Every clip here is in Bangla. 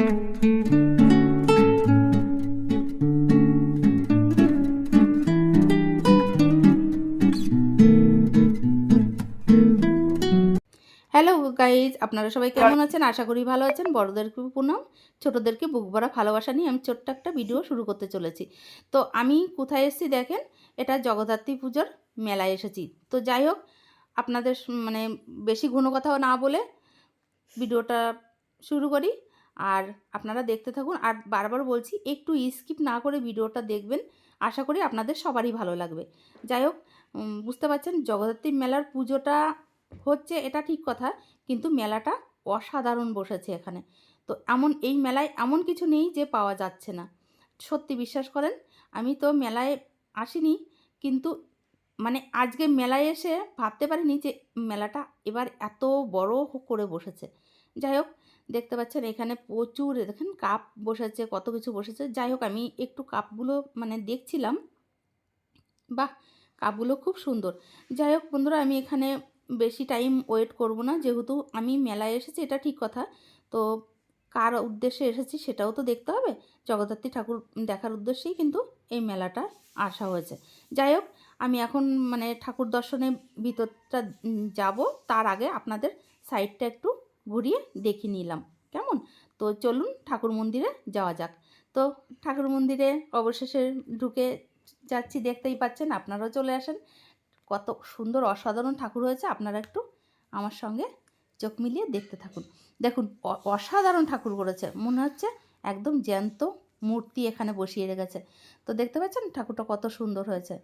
হ্যালো গাইজ আপনারা সবাই কেমন আছেন? আশা করি ভালো আছেন। বড়োদেরকে প্রণাম। ছোটোদেরকে বুক ভরা ভালোবাসা নিয়ে আমি ছোট্ট একটা ভিডিও শুরু করতে চলেছি। তো আমি কোথায় এসেছি দেখেন? এটা জগদ্ধাত্রী পুজোর মেলায় এসেছি। তো যাই হোক আপনাদের মানে বেশি ঘন কথাও না বলে ভিডিওটা শুরু করি। আর আপনারা দেখতে থাকুন। আর বারবার বলছি, একটু স্কিপ না করে ভিডিওটা দেখবেন। আশা করি আপনাদের সবারই ভালো লাগবে। যাই হোক বুঝতে পারছেন, জগদ্ধাত্রী মেলার পুজোটা হচ্ছে, এটা ঠিক কথা, কিন্তু মেলাটা অসাধারণ বসেছে এখানে। তো এমন, এই মেলায় এমন কিছু নেই যে পাওয়া যাচ্ছে না। সত্যি বিশ্বাস করেন, আমি তো মেলায় আসিনি, কিন্তু মানে আজকে মেলায় এসে ভাবতে পারিনি যে মেলাটা এবার এত বড় করে বসেছে। যাই হোক দেখতে পাচ্ছেন এখানে প্রচুর, দেখেন কাপ বসেছে, কত কিছু বসেছে। যাই হোক, আমি একটু কাপগুলো মানে দেখছিলাম। বাহ, কাপগুলো খুব সুন্দর। যাই হোক বন্ধুরা, আমি এখানে বেশি টাইম ওয়েট করব না, যেহেতু আমি মেলায় এসেছি, এটা ঠিক কথা। তো কার উদ্দেশ্যে এসেছি সেটাও তো দেখতে হবে। জগদ্ধাত্রী ঠাকুর দেখার উদ্দেশ্যেই কিন্তু এই মেলাটা আসা হয়েছে। যাই হোক, আমি এখন মানে ঠাকুর দর্শনের ভিতরটা যাব। তার আগে আপনাদের সাইডটা একটু ঘুরিয়ে দেখিয়ে নিলাম। কেমন? তো চলুন ঠাকুর মন্দিরে যাওয়া যাক। তো ঠাকুর মন্দিরে অবশেষে ঢুকে যাচ্ছি, দেখতেই পাচ্ছেন আপনারাও চলে আসেন। কত সুন্দর অসাধারণ ঠাকুর হয়েছে, আপনারা একটু আমার সঙ্গে চোখ মিলিয়ে দেখতে থাকুন। দেখুন অসাধারণ ঠাকুর করেছে। মনে হচ্ছে একদম জ্যান্ত মূর্তি এখানে বসিয়ে রেখেছে। তো দেখতে পাচ্ছেন ঠাকুরটা কত সুন্দর হয়েছে।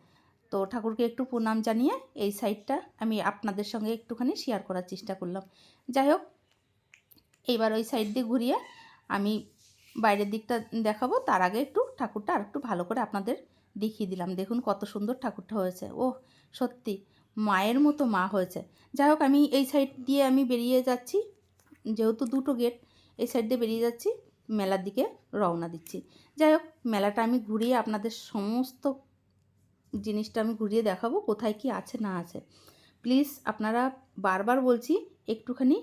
তো ঠাকুরকে একটু প্রণাম জানিয়ে এই সাইডটা আমি আপনাদের সঙ্গে একটুখানি শেয়ার করার চেষ্টা করলাম। যাই হোক এইবার ওই সাইড দিয়ে ঘুরিয়ে আমি বাইরের দিকটা দেখাবো। তার আগে একটু ঠাকুরটা আর একটু ভালো করে আপনাদের দেখিয়ে দিলাম। দেখুন কত সুন্দর ঠাকুরটা হয়েছে। ও সত্যি মায়ের মতো মা হয়েছে। যাই হোক, আমি এই সাইড দিয়ে আমি বেরিয়ে যাচ্ছি। যেহেতু দুটো গেট এই সাইড দিয়ে বেরিয়ে যাচ্ছি, মেলার দিকে রওনা দিচ্ছি। যাই হোক, মেলাটা আমি ঘুরিয়ে আপনাদের সমস্ত জিনিসটা আমি ঘুরিয়ে দেখাবো, কোথায় কি আছে, না আছে। প্লিজ আপনারা বারবার বলছি, একটুখানি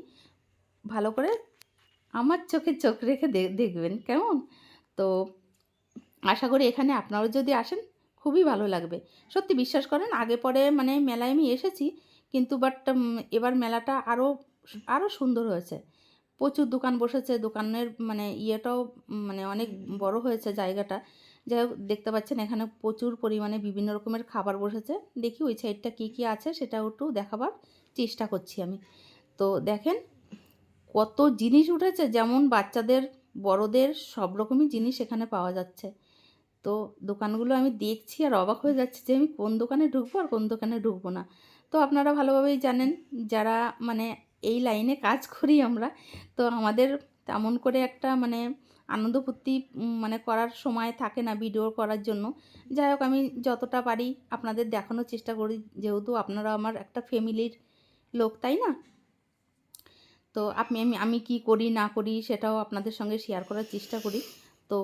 ভালো করে আমার চোখে চোখ রেখে দেখবেন, কেমন? তো আশা করি এখানে আপনারাও যদি আসেন, খুবই ভালো লাগবে। সত্যি বিশ্বাস করেন, আগে পরে মানে মেলায় আমি এসেছি, কিন্তু বাট এবার মেলাটা আরও আরও সুন্দর হয়েছে। প্রচুর দোকান বসেছে, দোকানের মানে ইয়েটাও মানে অনেক বড় হয়েছে জায়গাটা। যাই হোক, দেখতে পাচ্ছেন এখানে প্রচুর পরিমাণে বিভিন্ন রকমের খাবার বসেছে। দেখি ওই সাইডটা কী কী আছে, সেটাও একটু দেখাবার চেষ্টা করছি আমি। তো দেখেন কত জিনিস উঠেছে, যেমন বাচ্চাদের, বড়দের সব রকমই জিনিস এখানে পাওয়া যাচ্ছে। তো দোকানগুলো আমি দেখছি আর অবাক হয়ে যাচ্ছে যে আমি কোন দোকানে ঢুকবো আর কোন দোকানে ঢুকবো না। তো আপনারা ভালোভাবেই জানেন, যারা মানে এই লাইনে কাজ করি আমরা, তো আমাদের তেমন করে একটা মানে আনন্দ ফুর্তি মানে করার সময় থাকে না ভিডিও করার জন্য। যাই হোক, আমি যতটা পারি আপনাদের দেখানোর চেষ্টা করি, যেহেতু আপনারা আমার একটা ফ্যামিলির লোক, তাই না? তো আপনি, আমি আমি কি করি, না করি সেটাও আপনাদের সঙ্গে শেয়ার করার চেষ্টা করি। তো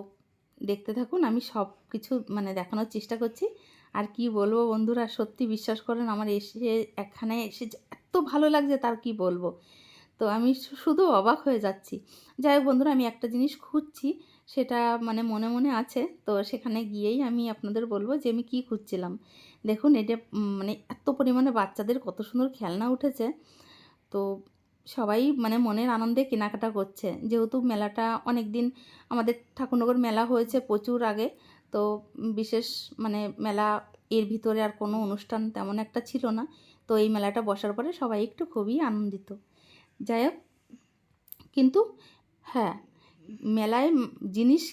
দেখতে থাকুন, আমি সব কিছু মানে দেখানোর চেষ্টা করছি। আর কি বলব বন্ধুরা, সত্যি বিশ্বাস করেন, আমার এসে, এখানে এসে এত ভালো লাগছে তার কি বলব? তো আমি শুধু অবাক হয়ে যাচ্ছি। যাই হোক বন্ধুরা, আমি একটা জিনিস খুঁজছি, সেটা মানে মনে মনে আছে। তো সেখানে গিয়েই আমি আপনাদের বলব যে আমি কী খুঁজছিলাম। দেখুন, এটা মানে এত পরিমাণে বাচ্চাদের কত সুন্দর খেলনা উঠেছে। তো সবাই মানে মনের আনন্দে কেনাকাটা করছে। যেহেতু মেলাটা অনেক দিন আমাদের ঠাকুরনগর মেলা হয়েছে প্রচুর আগে, তো বিশেষ মানে মেলা এর ভিতরে আর কোনো অনুষ্ঠান তেমন একটা ছিল না। তো এই মেলাটা বসার পরে সবাই একটু খুবই আনন্দিত। যাই হোক, কিন্তু হ্যাঁ মেলায় জিনিস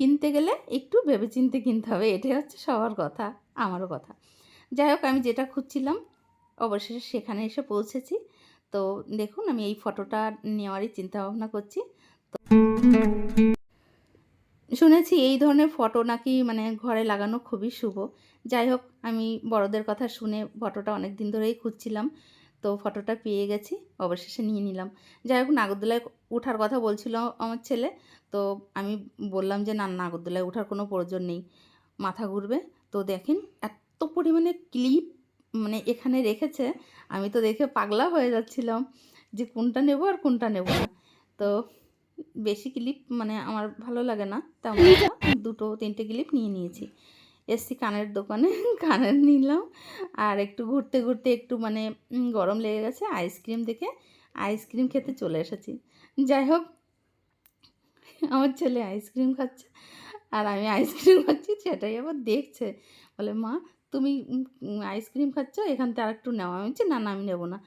কিনতে গেলে একটু ভেবেচিন্তে কিনতে হবে, এটাই হচ্ছে সবার কথা, আমারও কথা। যাই হোক, আমি যেটা খুঁজছিলাম, অবশেষে সেখানে এসে পৌঁছেছি। তো দেখুন, আমি এই ফটোটা নেওয়ারই চিন্তা ভাবনা করছি। তো শুনেছি এই ধরনের ফটো নাকি মানে ঘরে লাগানো খুবই শুভ। যাই হোক, আমি বড়দের কথা শুনে ফটোটা অনেক দিন ধরেই খুঁজছিলাম, তো ফটোটা পেয়ে গেছি, অবশেষে নিয়ে নিলাম। যাই হোক, নাগরদোলায় ওঠার কথা বলছিল আমার ছেলে, তো আমি বললাম যে, না নাগরদোলায় ওঠার কোনো প্রয়োজন নেই, মাথা ঘুরবে। তো দেখেন, এত পরিমাণে ক্লিপ মানে এখানে রেখেছে, আমি তো দেখে পাগলা হয়ে যাচ্ছিলাম যে কোনটা নেব আর কোনটা নেব না। তো বেশি ক্লিপ মানে আমার ভালো লাগে না, তেমন দুটো তিনটে ক্লিপ নিয়ে নিয়েছি। এসছি কানের দোকানে, কানের নিলাম আর একটু ঘুরতে ঘুরতে একটু মানে গরম লেগে গেছে, আইসক্রিম দেখে আইসক্রিম খেতে চলে এসেছি। যাই হোক, আমার ছেলে আইসক্রিম খাচ্ছে আর আমি আইসক্রিম খাচ্ছি, সেটাই আবার দেখছে। বলে, মা তুমি আইসক্রিম খাচ্ছ, এখান থেকে আরেকটু নেওয়া আমি না না, আমি নেব না।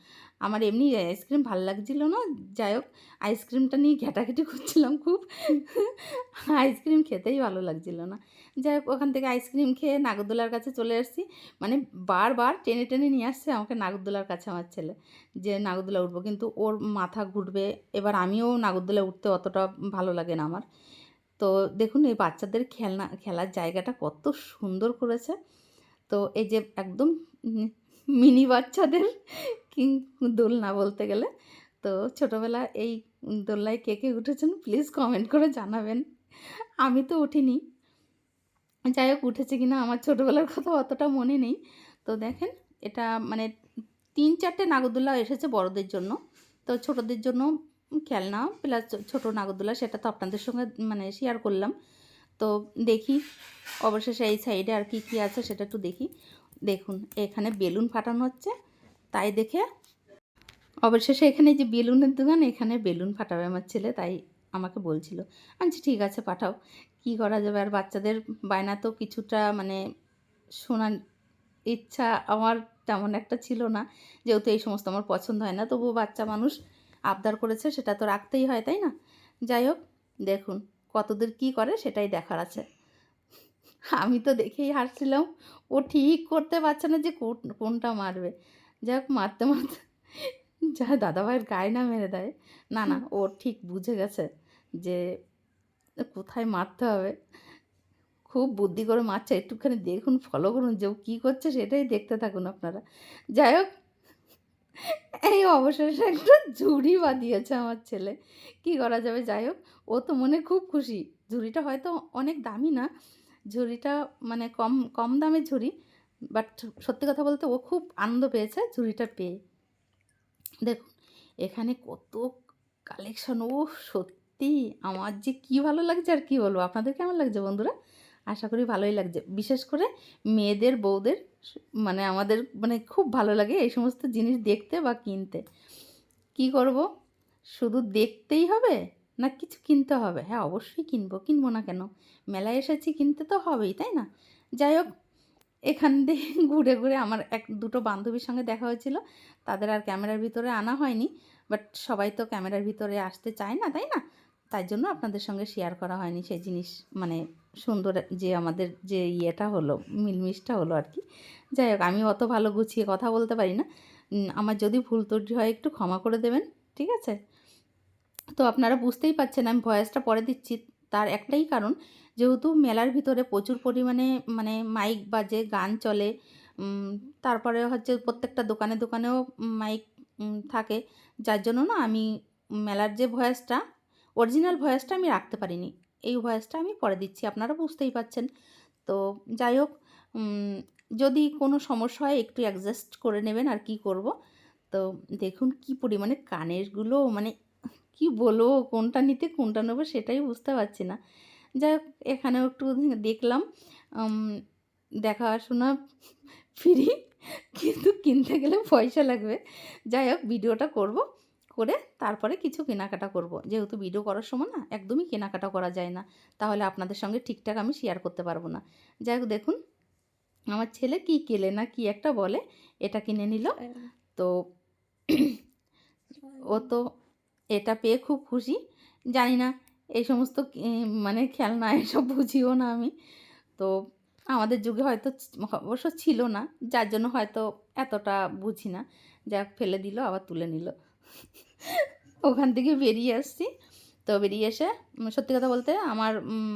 আমার এমনি আইসক্রিম ভালো লাগছিল না। যাই হোক আইসক্রিমটা নিয়ে ঘেটাঘেটি করছিলাম খুব। আইসক্রিম খেতেই ভালো লাগছিল না। যাই হোক, ওখান থেকে আইসক্রিম খেয়ে নাগরদোলার কাছে চলে এসেছি মানে বারবার টেনে টেনে নিয়ে আসছে আমাকে নাগরদোলার কাছে আমার ছেলে। যে, নাগরদোলা উঠবো। কিন্তু ওর মাথা ঘুরবে। এবার আমিও নাগরদোলা উঠতে অতটা ভালো লাগে না আমার। তো দেখুন, এই বাচ্চাদের খেলনা, খেলার জায়গাটা কত সুন্দর করেছে। তো এই যে একদম মিনি বাচ্চাদের কি দোলনা বলতে গেলে, তো ছোটোবেলা এই দোলনায় কে কে উঠেছেন প্লিজ কমেন্ট করে জানাবেন। আমি তো উঠিনি। যাই হোক, উঠেছে কিনা আমার ছোটোবেলার কথা অতটা মনে নেই। তো দেখেন, এটা মানে তিন চারটে নাগরদোলা এসেছে বড়দের জন্য। তো ছোটদের জন্য খেলনা, প্লাস ছোটো নাগরদোলা সেটা তো আপনাদের সঙ্গে মানে শেয়ার করলাম। তো দেখি অবশেষে এই সাইডে আর কি কী আছে সেটা একটু দেখি। দেখুন, এখানে বেলুন ফাটানো হচ্ছে, তাই দেখে অবশেষে এখানে যে বেলুনের দোকান, এখানে বেলুন ফাটাবে আমার ছেলে, তাই আমাকে বলছিল। আচ্ছা ঠিক আছে, পাঠাও। কি করা যাবে? আর বাচ্চাদের বায়না তো কিছুটা মানে শোনার ইচ্ছা আমার তেমন একটা ছিল না, যেহেতু এই সমস্ত আমার পছন্দ হয় না, তবুও বাচ্চা মানুষ আবদার করেছে, সেটা তো রাখতেই হয়, তাই না? যাই হোক, দেখুন কতদূর কী করে সেটাই দেখার আছে। আমি তো দেখেই হাসছিলাম। ও ঠিক করতে পারছে না যে কোনটা মারবে। যাই হোক মারতে মারতে যা দাদাভাইয়ের গায়ে না মেরে দেয়। না না, ও ঠিক বুঝে গেছে যে কোথায় মারতে হবে। খুব বুদ্ধি করে মারছে। একটুখানি দেখুন ফলো করুন যে ও কী করছে সেটাই দেখতে থাকুন আপনারা। যাই হোক এই অবশেষে একটা ঝুড়ি বাঁধিয়েছে আমার ছেলে। কি করা যাবে? যাই হোক, ও তো মনে খুব খুশি। ঝুড়িটা হয়তো অনেক দামি না। ঝুড়িটা মানে কম কম দামের ঝুড়ি বাট সত্যি কথা বলতে ও খুব আনন্দ পেয়েছে ঝুড়িটা পেয়ে। দেখুন, এখানে কত কালেকশন ও সত্যি আমার যে কি ভালো লাগছে আর কি বলব? আপনাদের কেমন লাগছে বন্ধুরা? আশা করি ভালোই লাগছে। বিশেষ করে মেয়েদের, বউদের মানে আমাদের মানে খুব ভালো লাগে এই সমস্ত জিনিস দেখতে বা কিনতে। কি করব? শুধু দেখতেই হবে না কিছু কিনতে হবে? হ্যাঁ অবশ্যই কিনবো। কিনবো না কেন? মেলায় এসেছি, কিনতে তো হবেই, তাই না? যাই হোক, এখান দিয়ে ঘুরে ঘুরে আমার এক, দুটো বান্ধবীর সঙ্গে দেখা হয়েছিল। তাদের আর ক্যামেরার ভিতরে আনা হয়নি, বাট সবাই তো ক্যামেরার ভিতরে আসতে চায় না, তাই না? তাই জন্য আপনাদের সঙ্গে শেয়ার করা হয়নি সেই জিনিস মানে সুন্দর যে আমাদের যে ইয়েটা হলো, মিলমিশটা হলো আর কি যাই হোক, আমি অত ভালো গুছিয়ে কথা বলতে পারি না। আমার যদি ভুল ত্রুটি হয় একটু ক্ষমা করে দেবেন, ঠিক আছে? তো আপনারা বুঝতেই পারছেন, আমি ভয়েসটা পরে দিচ্ছি। তার একটাই কারণ, যেহেতু মেলার ভিতরে প্রচুর পরিমাণে মানে মাইক বাজে, গান চলে তারপরে হচ্ছে প্রত্যেকটা দোকানে দোকানেও মাইক থাকে। যার জন্য না আমি মেলার যে ভয়েসটা, অরিজিনাল ভয়েসটা আমি রাখতে পারিনি। এই ভয়েসটা আমি পরে দিচ্ছি, আপনারা বুঝতেই পাচ্ছেন তো যাই হোক যদি কোনো সমস্যা হয় একটু অ্যাডজাস্ট করে নেবেন আর কি করব। তো দেখুন কি পরিমাণে কানেরগুলো মানে কি বলব, কোনটা নিতে কোনটা নেব সেটাই বুঝতে পারছি না। যাই হোক, এখানেও একটু দেখলাম দেখাশোনা ফ্রি কিন্তু কিনতে গেলে পয়সা লাগবে। যাই হোক, ভিডিওটা করব। করে তারপরে কিছু কেনাকাটা করব। যেহেতু ভিডিও করার সময় না একদমই কেনাকাটা করা যায় না। তাহলে আপনাদের সঙ্গে ঠিকঠাক আমি শেয়ার করতে পারব না। যাই দেখুন, আমার ছেলে কি কেলে না কি একটা বলে, এটা কিনে নিল। তো ও তো এটা পেয়ে খুব খুশি। জানি না, এই সমস্ত মানে খেলনা এসব বুঝিও না আমি। তো আমাদের যুগে হয়তো অবশ্য ছিল না, যার জন্য হয়তো এতটা বুঝি না। যা ফেলে দিল, আবার তুলে নিল। ওখান থেকে বেরিয়ে আসছি। তো বেরিয়ে এসে সত্যি কথা বলতে আমার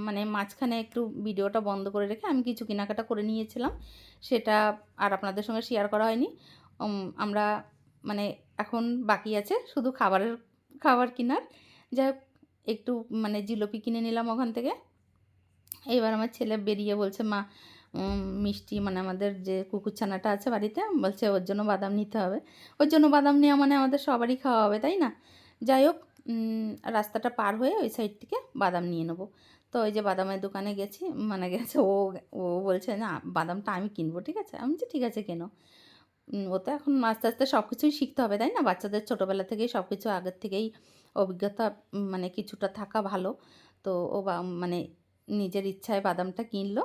মানে মাঝখানে একটু ভিডিওটা বন্ধ করে রেখে আমি কিছু কেনাকাটা করে নিয়েছিলাম। সেটা আর আপনাদের সঙ্গে শেয়ার করা হয়নি। আমরা মানে এখন বাকি আছে শুধু খাবারের, খাবার কেনার। হোক, একটু মানে জিলিপি কিনে নিলাম ওখান থেকে। এবার আমার ছেলে বেরিয়ে বলছে, মা মিষ্টি মানে আমাদের যে কুকুরছানাটা আছে বাড়িতে, বলছে ওর জন্য বাদাম নিতে হবে। ওর জন্য বাদাম নেওয়া মানে আমাদের সবারই খাওয়া হবে, তাই না? যাই হোক রাস্তাটা পার হয়ে ওই সাইড থেকে বাদাম নিয়ে নেব। তো ওই যে বাদামের দোকানে গেছি মানে গেছে, ও ও বলছে, না, বাদামটা আমি কিনবো, ঠিক আছে? আমি বলছি, ঠিক আছে, কেনো। ও তো এখন আস্তে আস্তে সব কিছুই শিখতে হবে, তাই না? বাচ্চাদের ছোটোবেলা থেকেই সব কিছু আগের থেকেই অভিজ্ঞতা মানে কিছুটা থাকা ভালো। তো ও মানে নিজের ইচ্ছায় বাদামটা কিনলো।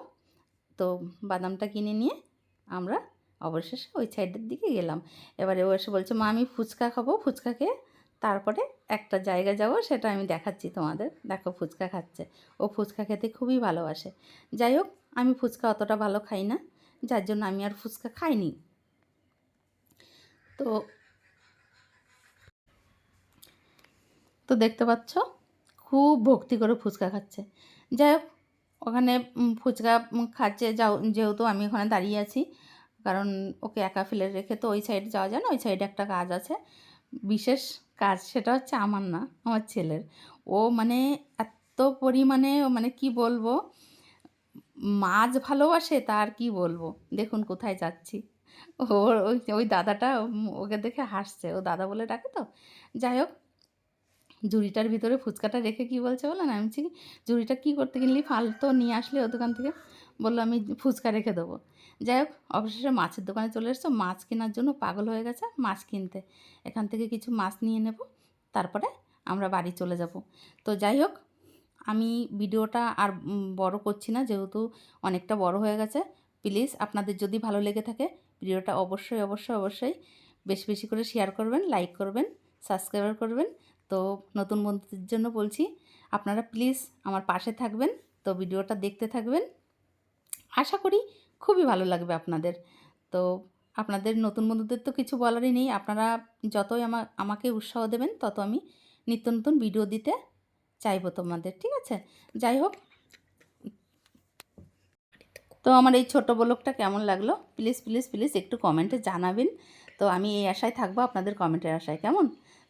তো বাদামটা কিনে নিয়ে আমরা অবশেষে ওই সাইডের দিকে গেলাম। এবারে ও এসে বলছে, মা, আমি ফুচকা খাব, ফুচকা খেয়ে তারপরে একটা জায়গা যাব, সেটা আমি দেখাচ্ছি তোমাদের। দেখো, ফুচকা খাচ্ছে। ও ফুচকা খেতে খুবই ভালোবাসে। যাই হোক, আমি ফুচকা অতটা ভালো খাই না, যার জন্য আমি আর ফুচকা খাইনি। তো তো দেখতে পাচ্ছ, খুব ভক্তি করে ফুচকা খাচ্ছে। যাই হোক ওখানে ফুচকা খাচ্ছে যাও, যেহেতু আমি ওখানে দাঁড়িয়ে আছি। কারণ ওকে একা ফেলে রেখে তো ওই সাইডে যাওয়া যায় না, ওই সাইডে একটা কাজ আছে। বিশেষ কাজ সেটা হচ্ছে আমার না, আমার ছেলের। ও মানে এত পরিমাণে মানে কি বলব, মাছ ভালোবাসে তার কি বলব। দেখুন কোথায় যাচ্ছি। ওর, ওই ওই দাদাটা ওকে দেখে হাসছে। ও দাদা বলে ডাকে তো। যাই হোক ঝুড়িটার ভিতরে ফুচকাটা রেখে কি বলছে বলো না? আমি বলছি কি, করতে কিনলি? ফালতো নিয়ে আসলে ও দোকান থেকে। বলল আমি ফুচকা রেখে দেবো। যাই হোক অবশেষে মাছের দোকানে চলে এসছো। মাছ কেনার জন্য পাগল হয়ে গেছে মাছ কিনতে। এখান থেকে কিছু মাছ নিয়ে নেব তারপরে আমরা বাড়ি চলে যাব। তো যাই হোক আমি ভিডিওটা আর বড় করছি না যেহেতু অনেকটা বড় হয়ে গেছে। প্লিজ আপনাদের যদি ভালো লেগে থাকে ভিডিওটা অবশ্যই অবশ্যই অবশ্যই বেশি বেশি করে শেয়ার করবেন লাইক করবেন সাবস্ক্রাইব করবেন। তো নতুন বন্ধুদের জন্য বলছি, আপনারা প্লিজ আমার পাশে থাকবেন, তো ভিডিওটা দেখতে থাকবেন। আশা করি খুবই ভালো লাগবে আপনাদের। তো আপনাদের নতুন বন্ধুদের তো কিছু বলারই নেই, আপনারা যতই আমা, আমাকে উৎসাহ দেবেন, তত আমি নিত্য নতুন ভিডিও দিতে চাইব তোমাদের, ঠিক আছে? যাই হোক। তো আমার এই ছোট ব্লগটা কেমন লাগল? প্লিজ প্লিজ প্লিজ একটু কমেন্টে জানাবেন। তো আমি এই আশায় থাকব, আপনাদের কমেন্টের আশায়, কেমন?